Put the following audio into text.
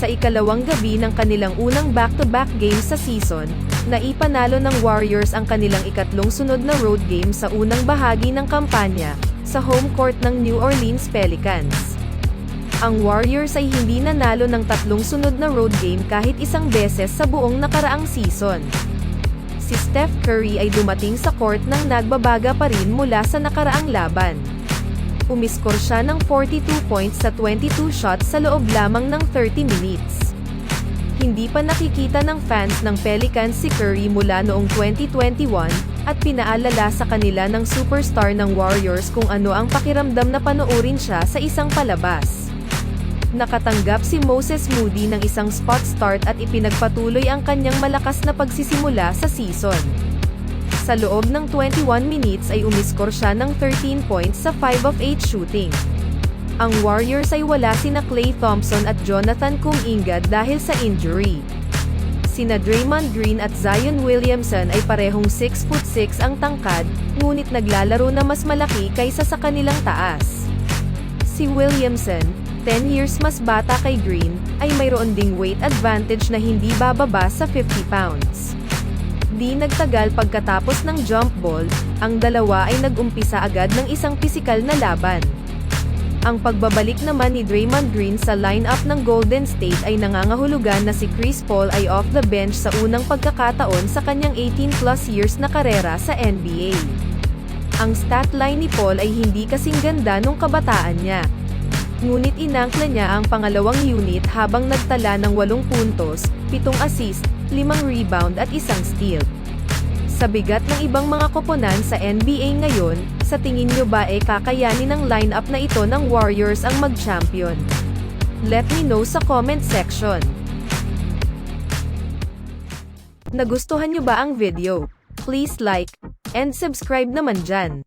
Sa ikalawang gabi ng kanilang unang back-to-back game sa season, naipanalo ng Warriors ang kanilang ikatlong sunod na road game sa unang bahagi ng kampanya, sa home court ng New Orleans Pelicans. Ang Warriors ay hindi nanalo ng tatlong sunod na road game kahit isang beses sa buong nakaraang season. Si Steph Curry ay dumating sa court nang nagbabaga pa rin mula sa nakaraang laban. Umiskor siya ng 42 points sa 22 shots sa loob lamang ng 30 minutes. Hindi pa nakikita ng fans ng Pelicans si Curry mula noong 2021, at pinaalala sa kanila ng superstar ng Warriors kung ano ang pakiramdam na panoorin siya sa isang palabas. Nakatanggap si Moses Moody ng isang spot start at ipinagpatuloy ang kanyang malakas na pagsisimula sa season. Sa loob ng 21 minutes ay umiskor siya ng 13 points sa 5 of 8 shooting. Ang Warriors ay wala sina Klay Thompson at Jonathan Kuminga dahil sa injury. Sina Draymond Green at Zion Williamson ay parehong 6'6 ang tangkad, ngunit naglalaro na mas malaki kaysa sa kanilang taas. Si Williamson, 10 years mas bata kay Green, ay mayroon ding weight advantage na hindi bababa sa 50 pounds. Di nagtagal pagkatapos ng jump ball, ang dalawa ay nag-umpisa agad ng isang pisikal na laban. Ang pagbabalik naman ni Draymond Green sa lineup ng Golden State ay nangangahulugan na si Chris Paul ay off the bench sa unang pagkakataon sa kanyang 18 plus years na karera sa NBA. Ang stat line ni Paul ay hindi kasing ganda nung kabataan niya. Ngunit inangkla niya ang pangalawang unit habang nagtala ng 8 puntos, 7 assist, 5 rebound at isang steal. Sa bigat ng ibang mga koponan sa NBA ngayon, sa tingin nyo ba e kakayanin ng lineup na ito ng Warriors ang mag-champion? Let me know sa comment section. Nagustuhan nyo ba ang video? Please like, and subscribe naman dyan.